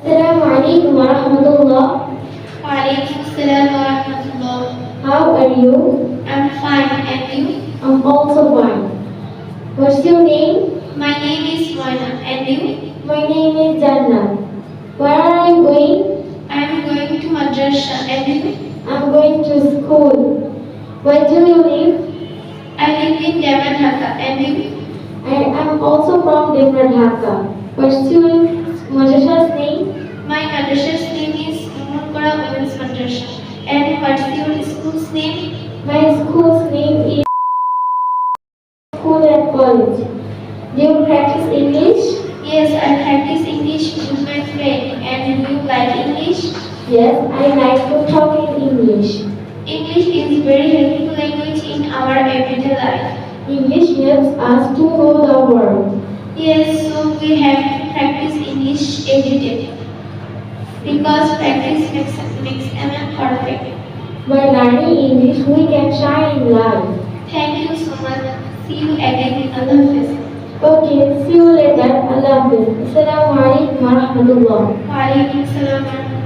Assalamu alaikum wa rahmatullah. Wa alaikum assalam wa rahmatullah. How are you? I'm fine, and you? I'm also fine. What's your name? My name is Moina, and you? My name is Janna. Where are you going? I'm going to madrasa, and you? I'm going to school. Where do you live? I live in Devon, Dhaka, and you? I am also from Devon, Dhaka. What's your madrasa's name? My madrasa's name is Umurkora Women's Madrasa. And what's your school's name? My school's name is School and College. Do you practice English? Yes, I practice English with my friend. And do you like English? Yes, I like to talk in English. English is a very helpful language in our everyday life. English helps us to know the world. Yes, so we have to practice English every day. Because practice makes, makes a man perfect. By learning English, we can shine in life. Thank you so much. See you again. in Allah Hafiz. Okay, see you later. Allah Hafiz. Assalamu alaikum wa rahmatullah. Wa alaikum salam